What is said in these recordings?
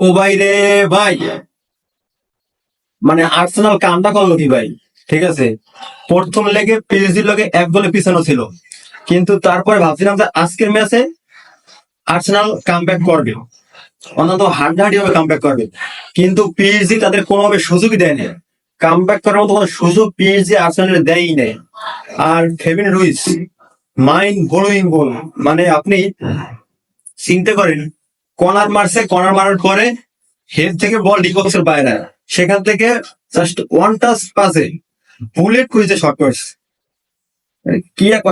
ও ভাই। রে ভাই মানে আর্সেনাল কামটা করল কি ভাই? ঠিক আছে? প্রথম লেগে পিএসজির লগে এক গোলে পিছানো ছিল। কিন্তু তারপরে ভাবছিলাম যে আজকের ম্যাচে আর্সেনাল কামব্যাক করবে। অন্তত হাড্ডাহাড্ডি ভাবে কামব্যাক করবে। কিন্তু পিএসজি তাদের কোনোভাবে সুযোগই দেয়নি কামব্যাক করার মতো কোনো সুযোগ পিএসজি আর্সেনাল দেয়ই নেই। আর Fabian Ruiz mind blowing goal মানে আপনি চিন্তা করেন কর্নার মারছে, কর্নার মারার পরে হেড থেকে বল ডিবক্সের বাইরে সেখান থেকে জাস্ট ওয়ান টাচ পাসে বুলেট করেছে শর্ট করছে। কি এক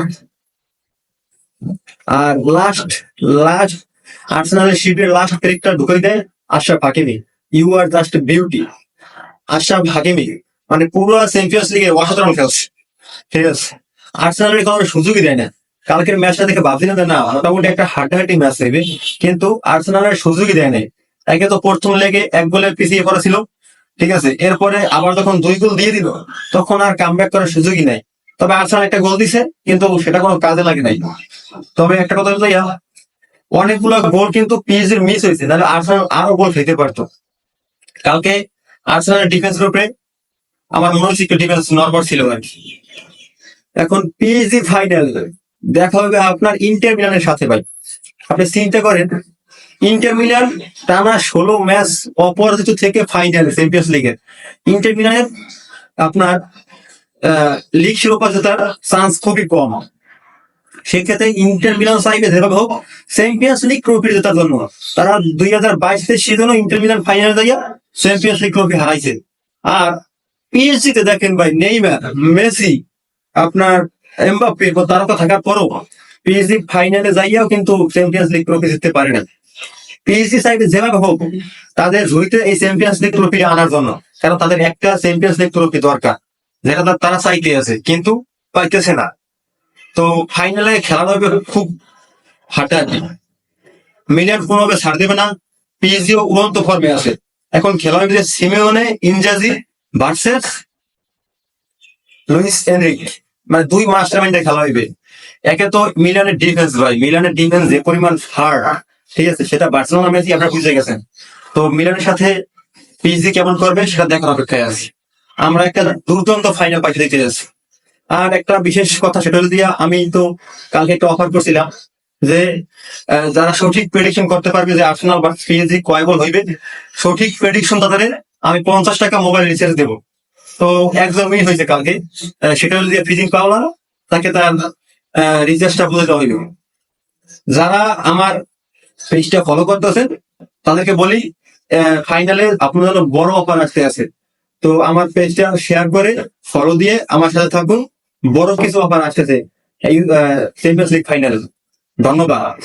আর লাস্ট লাস্ট আর্সেনালের শিটের লাস্ট ক্যারেক্টার ঢুকে দেয় Achraf Hakimi. You are just beauty Achraf Hakimi মানে পুরো চ্যাম্পিয়ন্স লিগে অসাধারণ খেলছে। ঠিক আছে? আর্সেনালের কোনো সুযোগই দেয় না। কালকের ম্যাচটা দেখে ভাবছিলাম যে না, মোটামুটি একটা হাড্ডাহাড্ডি ম্যাচ নেবে কিন্তু আর্সেনাল আর্সেনালের সুযোগই দেয় নাই। একে তো প্রথম লেগে এক গোলে পিছিয়ে পড়েছিল, ঠিক আছে? এরপরে আবার যখন দুই গোল দিয়ে দিল, তখন আর কামব্যাক করার সুযোগই নাই। তবে আর্সেনাল একটা গোল দিছে, কিন্তু সেটা কোনো কাজে লাগে নাই। তবে একটা কথা বলতে অনেকগুলো গোল কিন্তু পিএসজির মিস হয়েছে, তাহলে আর্সেনাল আরও গোল খেতে পারতো। কালকে আর্সেনালের ডিফেন্সের উপরে আমার মনে হচ্ছে ডিফেন্স নর্মাল ছিল আর কি। এখন পিএসজি ফাইনাল দেখা হবে আপনার ইন্টার মিলানের সাথে ভাই। আপনি চিন্তা করেন ইন্টার মিলান টানা ষোলো ম্যাচ অপরাজিত থেকে ফাইনাল চ্যাম্পিয়ন্স লিগের ইন্টার মিলানের আপনার লিগ শিরোপা জেতার চান্স খুবই কম। সেক্ষেত্রে ইন্টার মিলান যেভাবে হোক চ্যাম্পিয়ন্স লিগ ট্রফি জেতার জন্য। তারা দুই হাজার বাইশের সিজনও ইন্টার মিলান ফাইনালে যাইয়া চ্যাম্পিয়ন্স লিগ ট্রফি হারাইছে। আর পিএসজি তে দেখেন ভাই নেইমার মেসি আপনার এমবাপ্পে বা তারকা থাকার পরও পিএসজি ফাইনালে যাইয়াও কিন্তু চ্যাম্পিয়ন্স লিগ ট্রফি জিততে পারে না পিএসজি চাইবে যেভাবে হোক, তাদের ঝুঁইতে এই চ্যাম্পিয়ন্স লিগ ট্রফি আনার জন্য, কারণ তাদের একটা চ্যাম্পিয়ন্স লিগ ট্রফি দরকার, যেটা তারা চাইতে আছে, কিন্তু পাইতেছে না। তো ফাইনালে খেলা হবে খুব হাঁটাহাঁটি মিলিয়ন কোনোভাবে ছাড় দেবে না পিএসজিও উড়ন্ত ফর্মে আছে। এখন খেলা হবে যে Simeone Inzaghi versus Luis Enrique মানে দুই মাস্টার মাইন্ডে খেলা হইবে। একে তো মিলানের ডিফেন্স ভাই মিলানের ডিফেন্স যে পরিমাণ হার্ড ঠিক আছে, সেটা বার্সেলোনা ম্যাচই আপনারা বুঝে গেছেন। তো মিলানের সাথে পিএসজি কেমন করবে সেটা দেখার অপেক্ষায় আছি। আমরা একটা দুর্দান্ত ফাইনাল পাইতে দেখতে যাচ্ছি। আর একটা বিশেষ কথা, সেটা হলো দিয়া আমি তো কালকে একটা অফার করছিলাম যে যারা সঠিক প্রেডিকশন করতে পারবে যে আর্সেনাল বা পিএসজি কয় গোল হইবে, সঠিক প্রেডিকশন তাদের আমি পঞ্চাশ টাকা মোবাইল রিচার্জ দেবো। তো একদমই হয়েছে কালকে। সেটা দিয়ে ফিজিং পাওলা তাকে তার রিচার্জটা বলে দেওয়া হইবে যারা আমার পেজটা ফলো করতেছেন, তাদেরকে বলি ফাইনালে আপনার বড় অফার আসতে আছে। তো আমার পেজটা শেয়ার করে ফলো দিয়ে আমার সাথে থাকুন। বড় কিছু অফার আসতেছে। এই চ্যাম্পিয়ন্স লিগ ফাইনাল ধন্যবাদ।